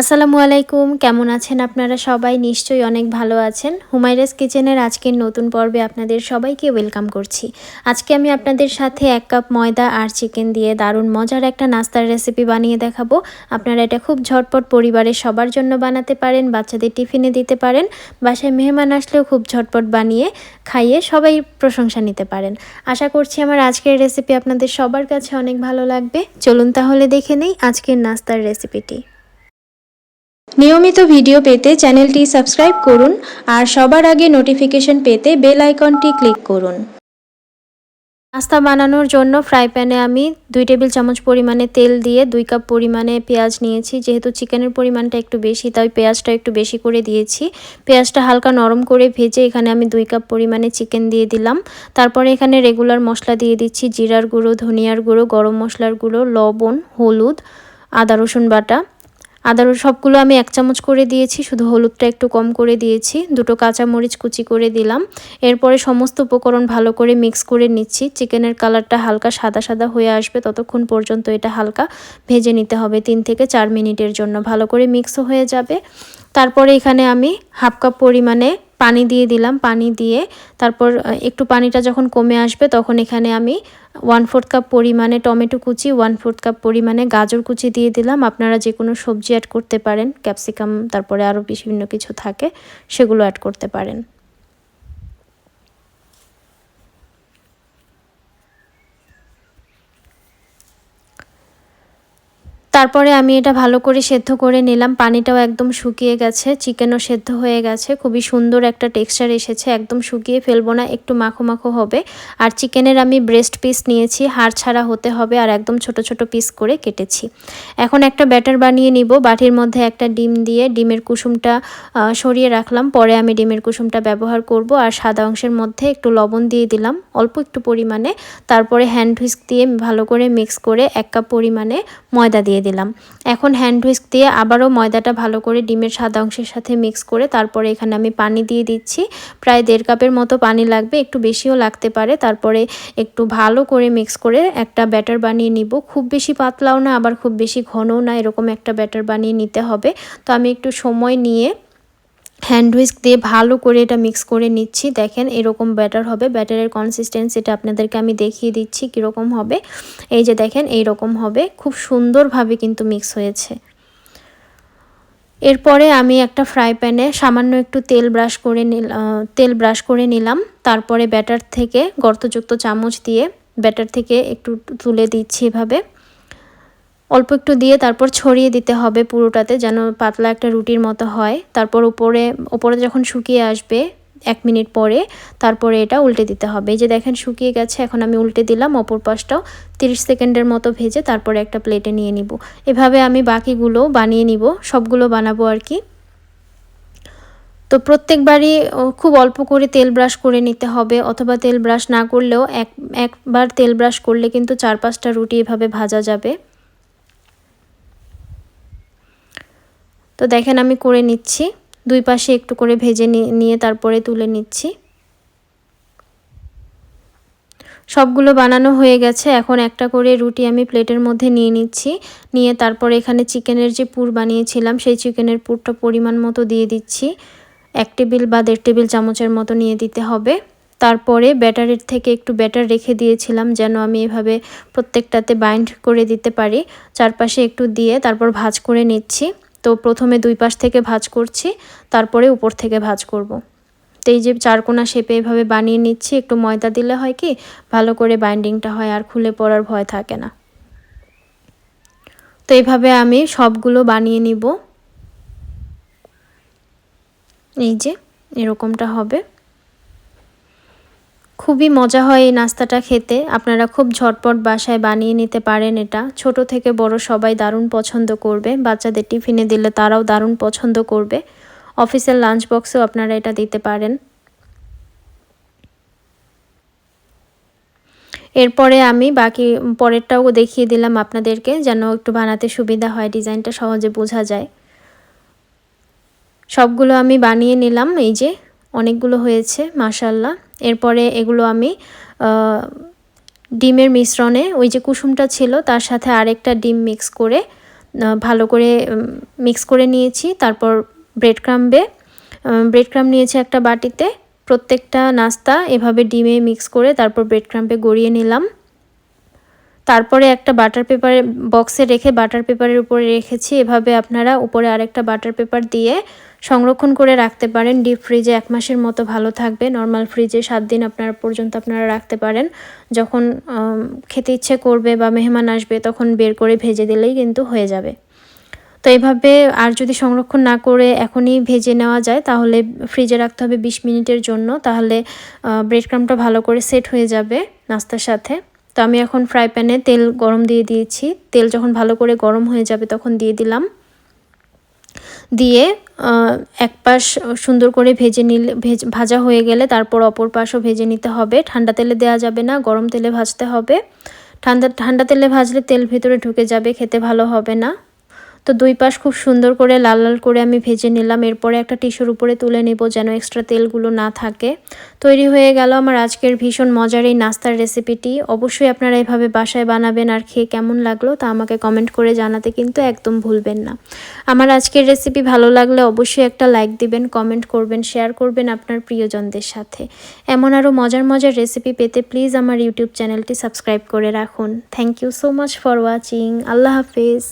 আসসালামু আলাইকুম, কেমন আছেন আপনারা সবাই? নিশ্চয়ই অনেক ভালো আছেন। হুমায়রাস কিচেনের আজকের নতুন পর্বে আপনাদের সবাইকে ওয়েলকাম করছি। আজকে আমি আপনাদের সাথে এক কাপ ময়দা আর চিকেন দিয়ে দারুণ মজার একটা নাস্তার রেসিপি বানিয়ে দেখাবো। আপনারা এটা খুব ঝটপট পরিবারের সবার জন্য বানাতে পারেন, বাচ্চাদের টিফিনে দিতে পারেন, বাসায় মেহমান আসলেও খুব ঝটপট বানিয়ে খাইয়ে সবাই প্রশংসা নিতে পারেন। আশা করছি আমার আজকের রেসিপি আপনাদের সবার কাছে অনেক ভালো লাগবে। চলুন তাহলে দেখে নেই আজকের নাস্তার রেসিপিটি নিয়মিত ভিডিও পেতে চ্যানেলটি সাবস্ক্রাইব করুন আর সবার আগে নোটিফিকেশন পেতে বেল আইকনটি ক্লিক করুন। নাস্তা বানানোর জন্য ফ্রাই প্যানে আমি দুই টেবিল চামচ পরিমাণে তেল দিয়ে দুই কাপ পরিমাণে পেঁয়াজ নিয়েছি। যেহেতু চিকেনের পরিমাণটা একটু বেশি, তাই পেঁয়াজটা একটু বেশি করে দিয়েছি। পেঁয়াজটা হালকা নরম করে ভেজে এখানে আমি দুই কাপ পরিমাণে চিকেন দিয়ে দিলাম। তারপরে এখানে রেগুলার মশলা দিয়ে দিচ্ছি, জিরার গুঁড়ো, ধনিয়ার গুঁড়ো, গরম মশলার গুঁড়ো, লবণ, হলুদ, আদা রসুন বাটা। আদা সবগুলো আমি এক চামচ করে দিয়েছি, শুধু হলুদটা একটু কম করে দিয়েছি, দুটো কাঁচা মরিচ কুচি করে দিলাম। এরপরে সমস্ত উপকরণ ভালো করে মিক্স করে নিচ্ছি। চিকেনের কালারটা হালকা সাদা সাদা হয়ে আসবে, ততক্ষণ পর্যন্ত এটা হালকা ভেজে নিতে হবে, তিন থেকে চার মিনিটের জন্য। ভালো করে মিক্সও হয়ে যাবে। তারপরে এখানে আমি হাফ কাপ পরিমাণে পানি দিয়ে দিলাম, পানি দিয়ে তারপর একটু পানিটা যখন কমে আসবে তখন এখানে আমি ওয়ান ফোর্থ কাপ পরিমাণে টমেটো কুচি ওয়ান ফোর্থ কাপ পরিমাণে গাজর কুচি দিয়ে দিলাম। আপনারা যে কোনো সবজি অ্যাড করতে পারেন ক্যাপসিকাম তারপরে আরও বিভিন্ন কিছু থাকে, সেগুলো অ্যাড করতে পারেন। তারপরে আমি এটা ভালো করে সেদ্ধ করে নিলাম। পানিটাও একদম শুকিয়ে গেছে, চিকেনও সেদ্ধ হয়ে গেছে। খুবই সুন্দর একটা টেক্সচার এসেছে, একদম শুকিয়ে ফেলব না, একটু মাখো মাখো হবে। আর চিকেনের আমি ব্রেস্ট পিস নিয়েছি, হাড় ছাড়া হতে হবে আর একদম ছোট ছোট পিস করে কেটেছি। এখন একটা ব্যাটার বানিয়ে নিব, বাটির মধ্যে একটা ডিম দিয়ে ডিমের কুসুমটা সরিয়ে রাখলাম। পরে আমি ডিমের কুসুমটা ব্যবহার করব আর সাদা অংশের মধ্যে একটু লবণ দিয়ে দিলাম, অল্প একটু পরিমাণে। তারপরে হ্যান্ড হুইস্ক দিয়ে ভালো করে মিক্স করে এক কাপ পরিমাণে ময়দা দিয়ে দিলাম। এখন হ্যান্ড হুইস্ক দিয়ে আবারও ময়দাটা ভালো করে ডিমের সাদা অংশের সাথে মিক্স করে তারপরে এখানে আমি পানি দিয়ে দিচ্ছি। প্রায় দেড় কাপের মতো পানি লাগবে, একটু বেশিও লাগতে পারে। তারপরে একটু ভালো করে মিক্স করে একটা ব্যাটার বানিয়ে নিব। খুব বেশি পাতলাও না, আবার খুব বেশি ঘনও না, এরকম একটা ব্যাটার বানিয়ে নিতে হবে। তো আমি একটু সময় নিয়ে হ্যান্ড দিয়ে ভালো করে এটা মিক্স করে নিচ্ছি। দেখেন এরকম ব্যাটার হবে। ব্যাটারের কনসিস্টেন্সিটা আপনাদেরকে আমি দেখিয়ে দিচ্ছি কীরকম হবে। এই যে দেখেন এই রকম হবে। খুব সুন্দরভাবে কিন্তু মিক্স হয়েছে। এরপরে আমি একটা ফ্রাই প্যানে সামান্য একটু তেল ব্রাশ করে নিল তেল ব্রাশ করে নিলাম। তারপরে ব্যাটার থেকে গর্তযুক্ত চামচ দিয়ে ব্যাটার থেকে একটু তুলে দিচ্ছি এভাবে। অল্প একটু দিয়ে তারপর ছড়িয়ে দিতে হবে পুরোটাতে যেন পাতলা একটা রুটির মতো হয়। তারপর উপরে ওপরে যখন শুকিয়ে আসবে এক মিনিট পরে, তারপরে এটা উল্টে দিতে হবে। যে দেখেন শুকিয়ে গেছে, এখন আমি উল্টে দিলাম, অপর পাশটাও তিরিশ সেকেন্ডের মতো ভেজে তারপরে একটা প্লেটে নিয়ে নিব। এভাবে আমি বাকিগুলো বানিয়ে নিব, সবগুলো বানাবো আর কি। তো প্রত্যেকবারই খুব অল্প করে তেল ব্রাশ করে নিতে হবে, অথবা তেল ব্রাশ না করলেও এক, একবার তেল ব্রাশ করলে কিন্তু চার পাঁচটা রুটি এভাবে ভাজা যাবে। তো দেখেন আমি করে নিচ্ছি। দুই পাশে একটু করে ভেজে নিয়ে তারপরে তুলে নিচ্ছি। সবগুলো বানানো হয়ে গেছে। এখন একটা করে রুটি আমি প্লেটের মধ্যে নিয়ে নিচ্ছি। নিয়ে তারপরে এখানে চিকেনের যে পুর বানিয়েছিলাম, সেই চিকেনের পুরটা পরিমাণ মতো দিয়ে দিচ্ছি। এক টেবিল বা দেড় টেবিল চামচের মতো নিয়ে দিতে হবে। তারপরে ব্যাটারের থেকে একটু ব্যাটার রেখে দিয়েছিলাম, যেন আমি এভাবে প্রত্যেকটাতে বাইন্ড করে দিতে পারি। চারপাশে একটু দিয়ে তারপর ভাজ করে নিচ্ছি। তো প্রথমে দুই পাশ থেকে ভাজ করছি, তারপরে উপর থেকে ভাজ করব। তো এই যে চারকোনা শেপে এভাবে বানিয়ে নিচ্ছি, একটু ময়দা দিলে হয় কি, ভালো করে বাইন্ডিংটা হয় আর খুলে পড়ার ভয় থাকে না। তো এইভাবে আমি সবগুলো বানিয়ে নিব। এই যে এরকমটা হবে। খুবই মজা হয় এই নাস্তাটা খেতে। আপনারা খুব ঝটপট বাসায় বানিয়ে নিতে পারেন এটা। ছোট থেকে বড় সবাই দারুণ পছন্দ করবে। বাচ্চাদের টিফিনে দিলে তারাও দারুণ পছন্দ করবে। অফিসের লাঞ্চ বক্সেও আপনারা এটা দিতে পারেন। এরপরে আমি বাকি পরেরটাও দেখিয়ে দিলাম আপনাদেরকে, যেন একটু বানাতে সুবিধা হয়, ডিজাইনটা সহজে বোঝা যায়। সবগুলো আমি বানিয়ে নিলাম, এই যে অনেকগুলো হয়েছে মাসাল্লাহ এরপরে এগুলো আমি ডিমের মিশ্রণে, ওই যে কুসুমটা ছিল, তার সাথে আরেকটা ডিম মিক্স করে ভালো করে মিক্স করে নিয়েছি। তারপর ব্রেড ক্রাম্বে ব্রেড ক্রাম্ব নিয়েছি একটা বাটিতে। প্রত্যেকটা নাস্তা এভাবে ডিমে মিক্স করে তারপর ব্রেড ক্রাম্পে গড়িয়ে নিলাম। তারপরে একটা বাটার পেপারে বক্সে রেখে বাটার পেপারের উপরে রেখেছি। এভাবে আপনারা উপরে আরেকটা বাটার পেপার দিয়ে সংরক্ষণ করে রাখতে পারেন। ডিপ ফ্রিজে এক মাসের মতো ভালো থাকবে। নর্মাল ফ্রিজে সাত দিন আপনারা পর্যন্ত আপনারা রাখতে পারেন। যখন খেতে ইচ্ছে করবে বা মেহমান আসবে তখন বের করে ভেজে দিলেই কিন্তু হয়ে যাবে। তো এভাবে আর যদি সংরক্ষণ না করে এখনই ভেজে নেওয়া যায়, তাহলে ফ্রিজে রাখতে হবে বিশ মিনিটের জন্য। তাহলে ব্রেড ক্রামটা ভালো করে সেট হয়ে যাবে নাস্তার সাথে। তো আমি এখন ফ্রাই প্যানে তেল গরম দিয়ে দিয়েছি। তেল যখন ভালো করে গরম হয়ে যাবে তখন দিয়ে দিলাম। দিয়ে এক পাশ সুন্দর করে ভেজে নিলে, ভেজ, ভাজা হয়ে গেলে তারপর অপর পাশও ভেজে নিতে হবে। ঠান্ডা তেলে দেওয়া যাবে না, গরম তেলে ভাজতে হবে। ঠান্ডা ঠান্ডা তেলে ভাজলে তেল ভেতরে ঢুকে যাবে, খেতে ভালো হবে না। তো দুই পাশ খুব সুন্দর করে লাল লাল করে আমি ভেজে নিলাম। এরপরে একটা টিস্যুর উপরে তুলে নেব যেন এক্সট্রা তেলগুলো না থাকে। তৈরি হয়ে গেল আমার আজকের ভীষণ মজার এই নাস্তার রেসিপিটি অবশ্যই আপনারা এভাবে বাসায় বানাবেন আর খেয়ে কেমন লাগল তা আমাকে কমেন্ট করে জানাতে কিন্তু একদম ভুলবেন না। আমার আজকের রেসিপি ভালো লাগলে অবশ্যই একটা লাইক দিবেন কমেন্ট করবেন শেয়ার করবেন আপনার প্রিয়জনদের সাথে। এমন আরও মজার মজার রেসিপি পেতে প্লিজ আমার ইউটিউব চ্যানেলটি সাবস্ক্রাইব করে রাখুন। Thank you so much for watching Allah Hafiz.